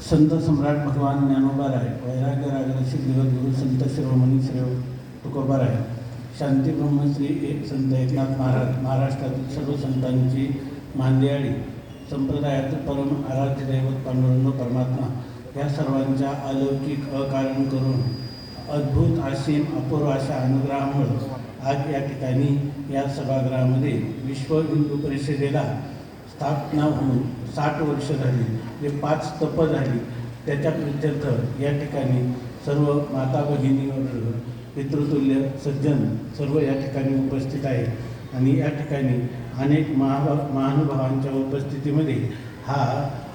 संत सम्राट भगवान ज्ञानोबाराय वैराग्य रागर सिद्धिगत संत शिरोमणी श्री तुकोबाराय शांती ब्रह्मश्री एक संत एकनाथ महाराज महाराष्ट्रातील सर्व संतांची मांदियाळी संप्रदायातील परम आराध्य दैवत पांडुरंग परमात्मा या सर्वांच्या अलौकिक अकारण करून अद्भुत आशीम अपूर्व अशा अनुग्रहामुळे आज या ठिकाणी या सभागृहामध्ये विश्व हिंदू परिषदेला स्थापना होऊन साठ वर्ष झाली जे पाच तप झाली त्याच्या प्रित्यर्थ या ठिकाणी सर्व माता भगिनी पितृतुल्य सज्जन सर्व या ठिकाणी उपस्थित आहेत आणि या ठिकाणी अनेक महाभा महानुभावांच्या उपस्थितीमध्ये हा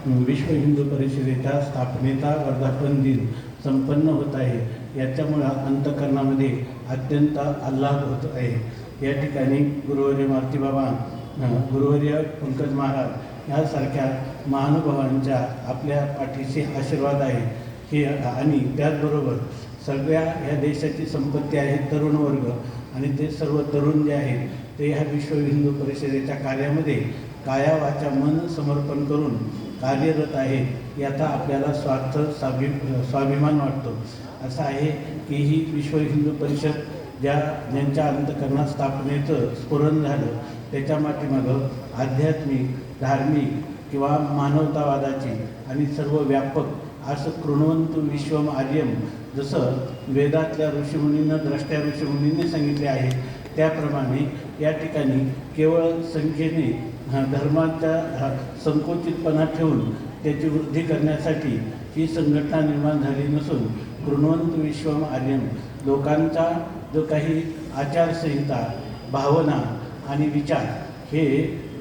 विश्व हिंदू परिषदेच्या स्थापनेचा वर्धापन दिन संपन्न होत आहे. याच्यामुळं अंतकरणामध्ये अत्यंत आल्हाद होत आहे. या ठिकाणी गुरुवर्य मारुतीबाबा गुरुवर्य पंकज महाराज यासारख्या महानुभावांच्या आपल्या पाठीशी आशीर्वाद आहे. हे आणि त्याचबरोबर सगळ्या ह्या देशाची संपत्ती आहे तरुण वर्ग. आणि ते सर्व तरुण जे आहेत ते ह्या विश्व हिंदू परिषदेच्या कार्यामध्ये काया वाचा मन समर्पण करून कार्यरत आहे याचा आपल्याला स्वार्थ स्वाभि स्वाभिमान वाटतो. असं आहे की ही विश्व हिंदू परिषद ज्या ज्यांच्या अंतकरणात स्थापनेचं स्फुरण झालं त्याच्या पाठीमागं आध्यात्मिक धार्मिक किंवा मानवतावादाची आणि सर्व व्यापक असं कृणवंत विश्वम आर्यम जसं वेदातल्या ऋषीमुनीनं द्रष्ट्या ऋषीमुनींनी सांगितले आहे त्याप्रमाणे या ठिकाणी केवळ संख्येने धर्माच्या धर्माचा संकुचितपणा ठेवून त्याची वृद्धी करण्यासाठी ही संघटना निर्माण झाली नसून कृणवंत विश्वम आर्यम लोकांचा जो काही आचारसंहिता भावना आणि विचार हे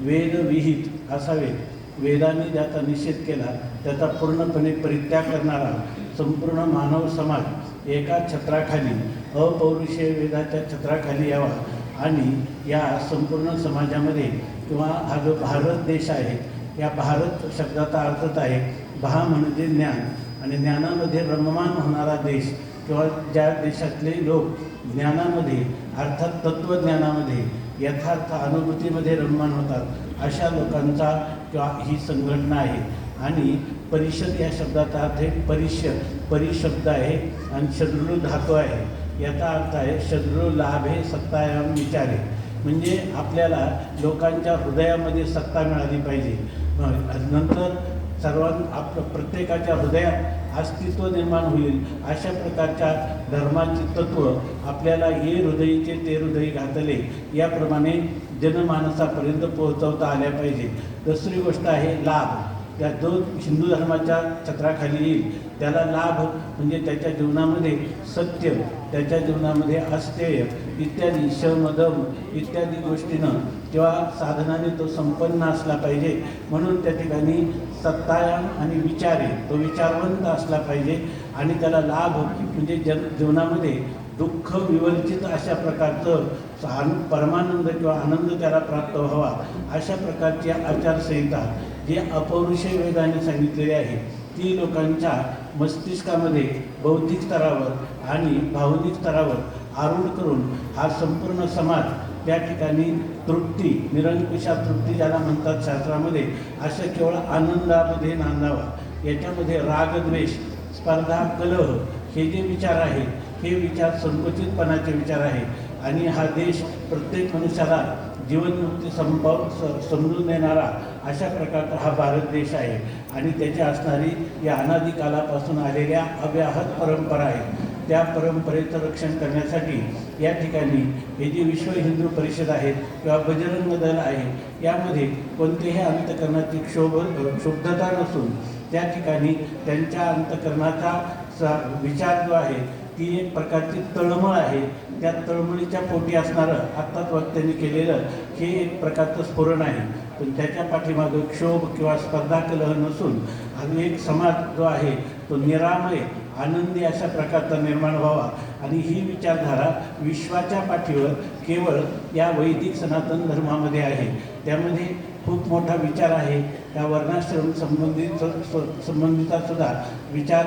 वेदविहित असावेत वेदाने ज्याचा निषेध केला त्याचा पूर्णपणे परित्याग करणारा संपूर्ण मानव समाज एका छत्राखाली अपौरुषीय वेदाच्या छत्राखाली यावा आणि या संपूर्ण समाजामध्ये किंवा हा जो भारत देश आहे या भारत शब्दाचा अर्थच आहे भा म्हणजे ज्ञान. आणि ज्ञानामध्ये रममान होणारा देश किंवा ज्या देशातले लोक ज्ञानामध्ये अर्थात तत्त्वज्ञानामध्ये यथार्थ अनुभूतीमध्ये रममान होतात. अशा लोकांचा किंवा ही संघटना आहे. आणि परिषद या शब्दाचा अर्थ आहे परिषद परिशब्द आहे आणि शत्रू धातू आहे. याचा अर्थ आहे शत्रू लाभ हे सत्तायाम विचारे. म्हणजे आपल्याला लोकांच्या हृदयामध्ये सत्ता मिळाली पाहिजे. नंतर सर्वां आप प्रत्येकाच्या हृदयात अस्तित्व निर्माण होईल. अशा प्रकारच्या धर्माचे तत्त्व आपल्याला ये हृदयीचे ते हृदय घातले याप्रमाणे जनमानसापर्यंत पोहोचवता आल्या पाहिजे. दुसरी गोष्ट आहे लाभ. त्या जो हिंदू धर्माच्या छत्राखाली येईल. त्याला लाभ म्हणजे त्याच्या जीवनामध्ये सत्य त्याच्या जीवनामध्ये अस्तेय इत्यादी शमदम इत्यादी गोष्टीनं किंवा साधनाने तो संपन्न असला पाहिजे म्हणून त्या ठिकाणी सत्तायाम आणि विचारे तो विचारवंत असला पाहिजे आणि त्याला लाभ हो, म्हणजे जन जीवनामध्ये दुःख विवर्जित अशा प्रकारचं आन परमानंद किंवा आनंद त्याला प्राप्त व्हावा अशा प्रकारची आचारसंहिता जी अपौरुषीय वेदाने सांगितलेली आहे. ती लोकांच्या मस्तिष्कामध्ये बौद्धिक स्तरावर आणि भावनिक स्तरावर आरूढ करून हा संपूर्ण समाज त्या ठिकाणी तृप्ती निरंकुशा तृप्ती ज्याला म्हणतात शास्त्रामध्ये असं केवळ आनंदामध्ये नांदावा. याच्यामध्ये रागद्वेष स्पर्धा कलह हे जे विचार आहेत हे विचार संकुचितपणाचे विचार आहेत. आणि हा देश प्रत्येक मनुष्याला जीवनमुक्ती संपव स समजून देणारा अशा प्रकारचा हा भारत देश आहे. आणि त्याची असणारी या अनादी कालापासून आलेल्या अव्याहत परंपरा आहेत. त्या परंपरेचं रक्षण करण्यासाठी या ठिकाणी हे जे विश्व हिंदू परिषद आहे किंवा बजरंग दल आहे यामध्ये कोणतेही अंतकरणाची क्षोभ क्षुब्धता नसून त्या ठिकाणी त्यांच्या अंतकरणाचा सा विचार जो आहे ती एक प्रकारची तळमळ आहे. त्या तळमळीच्या पोटी असणारं आत्ताच वक्त्यांनी केलेलं हे एक प्रकारचं स्फुरण आहे. पण त्याच्या पाठीमागं क्षोभ किंवा स्पर्धा कलह नसून आणि एक समाज जो आहे तो निरामय आनंदी अशा प्रकारचा निर्माण व्हावा. आणि ही विचारधारा विश्वाच्या पाठीवर केवळ या वैदिक सनातन धर्मामध्ये आहे. त्यामध्ये खूप मोठा विचार आहे. त्या वर्णाश्रम संबंधित संबंधिता सुद्धा विचार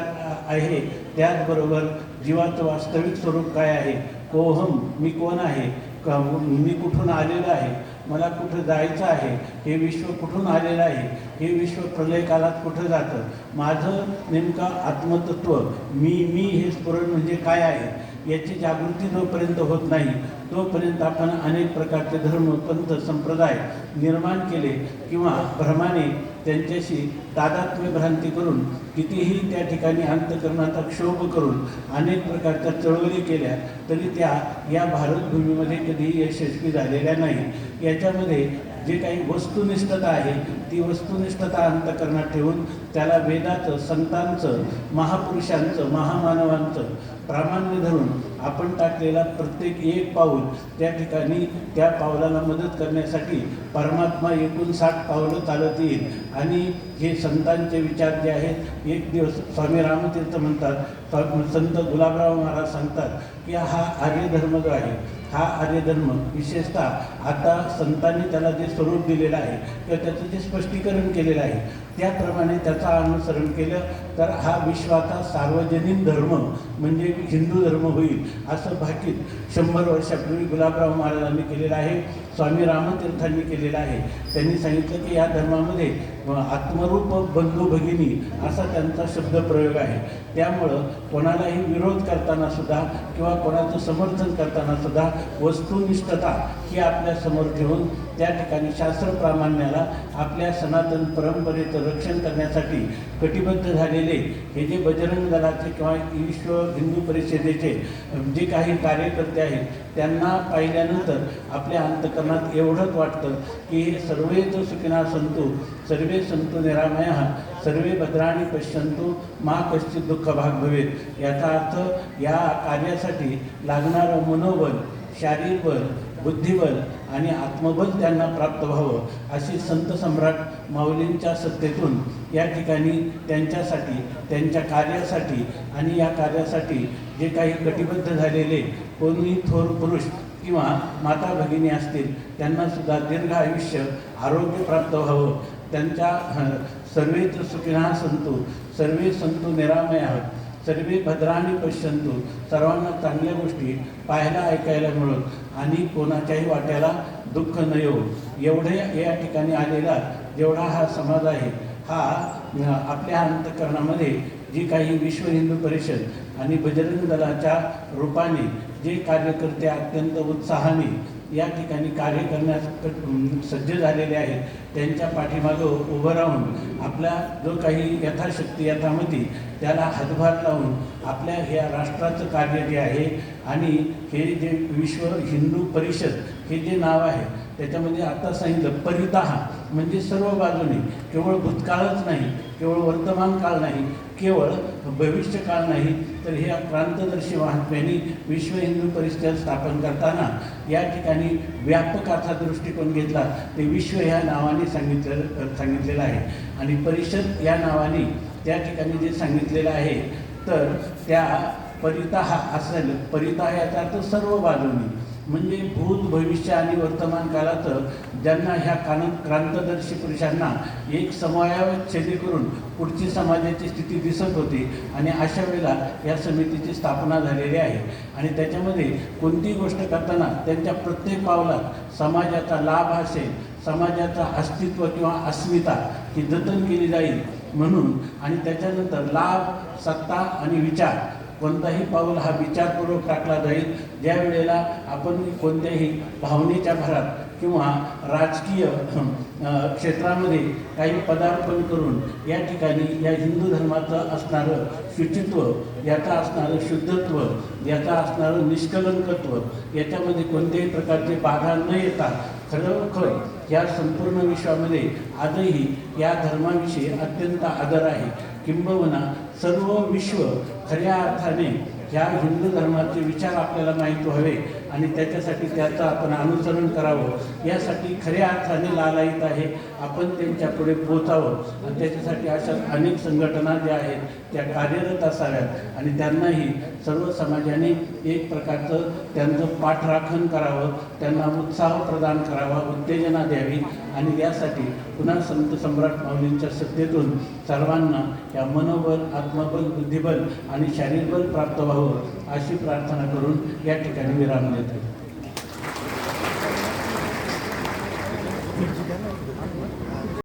आहे. त्याचबरोबर जीवाचं वास्तविक स्वरूप काय आहे? कोहम मी कोण आहे? क- मी कुठून आलेलो आहे? मला कुठं जायचं आहे हे विश्व कुठून आलेलं आहे हे विश्व प्रलय काळात कुठं जातं? माझं नेमकं आत्मतत्व मी मी हे स्फुरण म्हणजे काय आहे? याची जागृती जोपर्यंत होत नाही तोपर्यंत आपण अनेक प्रकारचे धर्म पंथ संप्रदाय निर्माण केले किंवा भ्रमाने त्यांच्याशी तादात्म्य भ्रांती करून कितीही त्या ठिकाणी अंतकरणाचा क्षोभ करून अनेक प्रकारच्या चळवळी केल्या तरी त्या या भारतभूमीमध्ये कधीही यशस्वी झालेल्या नाही. याच्यामध्ये जे काही वस्तुनिष्ठता आहे ती वस्तुनिष्ठता अंतकरणात ठेवून त्याला वेदाचं संतांचं महापुरुषांचं महामानवांचं प्रामाण्य धरून आपण टाकलेला प्रत्येक एक पाऊल त्या ठिकाणी त्या पावलाला मदत करण्यासाठी परमात्मा एकूण साठ पावलं चालत येईल आणि हे संतांचे विचार जे आहेत एक दिवस स्वामी रामतीर्थ म्हणतात स्वा- संत गुलाबराव महाराज सांगतात की हा आर्यधर्म जो आहे हा आर्यधर्म विशेषतः आता संतांनी त्याला जे स्वरूप दिलेलं आहे किंवा त्याचं जे स्पष्टीकरण केलेलं आहे. त्याप्रमाणे त्याचा अनुसरण केलं तर हा विश्वाचा सार्वजनिक धर्म म्हणजे हिंदू धर्म होईल असं भाकीत शंभर वर्षापूर्वी गुलाबराव महाराजांनी केलेलं आहे. स्वामी रामतीर्थांनी केलेला आहे. त्यांनी सांगितलं की या धर्मामध्ये आत्मरूप बंधू भगिनी असा त्यांचा शब्दप्रयोग आहे. त्यामुळं कोणालाही विरोध करताना सुद्धा किंवा कोणाचं समर्थन करताना सुद्धा वस्तुनिष्ठता ही आपल्यासमोर ठेवून त्या ठिकाणी शास्त्र प्रामाण्याला आपल्या सनातन परंपरेचं रक्षण करण्यासाठी कटिबद्ध झालेले हे जे बजरंग दलाचे किंवा विश्व हिंदू परिषदेचे जे काही कार्यकर्ते आहेत त्यांना पाहिल्यानंतर आपल्या मनात एवढंच वाटतं की सर्वे तो सुखिना संतू सर्वे संतू निरामया सर्वे भद्राणी पश्यंतू मा कश्चित दुःख भाग भवेत. याचा अर्थ या कार्यासाठी लागणारं मनोबल शारीरबल बुद्धिबल आणि आत्मबल त्यांना प्राप्त व्हावं अशी संत सम्राट माऊलींच्या सत्तेतून या ठिकाणी त्यांच्यासाठी त्यांच्या कार्यासाठी आणि या कार्यासाठी जे काही कटिबद्ध झालेले कोणी थोर पुरुष किंवा माता भगिनी असतील त्यांना सुद्धा दीर्घ आयुष्य आरोग्य प्राप्त व्हावं. त्यांच्या अ, सर्वेच सुखिना संतू सर्वे संतू आहोत. सर्वे भद्राने पश्यंतू सर्वांना चांगल्या गोष्टी पाहायला ऐकायला मिळत. आणि कोणाच्याही वाट्याला दुःख न येऊ एवढे या ठिकाणी आलेला जेवढा हा समाज आहे हा आपल्या अंतकरणामध्ये जी काही विश्व हिंदू परिषद आणि बजरंग दलाच्या रूपाने जे कार्यकर्ते अत्यंत उत्साहाने या ठिकाणी कार्य करण्यास सज्ज झालेले आहेत त्यांच्या पाठीमागं उभं राहून आपला जो काही यथाशक्ती यथामती त्याला हातभार लावून आपल्या ह्या राष्ट्राचं कार्य जे आहे आणि हे जे विश्व हिंदू परिषद हे जे नाव आहे त्याच्यामध्ये आता सांगितलं परिताहा म्हणजे सर्व बाजूने केवळ भूतकाळच नाही केवळ वर्तमान काळ नाही केवळ भविष्य काळ नाही तर हे क्रांतदर्शी महात्म्यांनी विश्व हिंदू परिषद स्थापन करताना या ठिकाणी व्यापक असा दृष्टिकोन घेतला. ते विश्व ह्या नावाने सांगितलं सांगितलेलं आहे. आणि परिषद या नावाने त्या ठिकाणी जे सांगितलेलं आहे तर त्या परिताहा असेल परिताह याचा अर्थ सर्व बाजूनी. म्हणजे भूत भविष्य आणि वर्तमान काळाचं ज्यांना ह्या कान क्रांतदर्शी पुरुषांना एक समवायात छेदी करून पुढची समाजाची स्थिती दिसत होती आणि अशा वेळेला या समितीची स्थापना झालेली आहे. आणि त्याच्यामध्ये कोणतीही गोष्ट करताना त्यांच्या प्रत्येक पावलात समाजाचा लाभ असेल समाजाचा अस्तित्व किंवा अस्मिता ही जतन केली जाईल म्हणून आणि त्याच्यानंतर लाभ सत्ता आणि विचार कोणताही पाऊल हा विचारपूर्वक टाकला जाईल. ज्या वेळेला आपण कोणत्याही भावनेच्या भरात किंवा राजकीय क्षेत्रामध्ये काही पदार्पण करून या ठिकाणी या हिंदू धर्माचं असणारं शुचित्व याचं असणारं शुद्धत्व याचं असणारं निष्कलंकत्व याच्यामध्ये कोणत्याही प्रकारचे बाधा न येता खरोखर या संपूर्ण विश्वामध्ये आजही या धर्माविषयी अत्यंत आदर आहे. किंबहुना सर्व विश्व खऱ्या अर्थाने ह्या हिंदू धर्माचे विचार आपल्याला माहीत व्हावे. आणि त्याच्यासाठी त्याचं आपण अनुसरण करावं. यासाठी खऱ्या अर्थाने लालायित आहे. आपण त्यांच्या पुढे पोचावं आणि त्याच्यासाठी अशा अनेक संघटना ज्या आहेत त्या कार्यरत असाव्यात. आणि त्यांनाही सर्व समाजाने एक प्रकारचं त्यांचं पाठराखण करावं. त्यांना उत्साह प्रदान करावा उत्तेजना द्यावी. आणि यासाठी पुन्हा संत सम्राट माऊलींच्या सत्तेतून सर्वांना या मनोबल आत्मबल बुद्धिबल आणि शारीरबल प्राप्त व्हावं अशी प्रार्थना करून या ठिकाणी विराम Amén.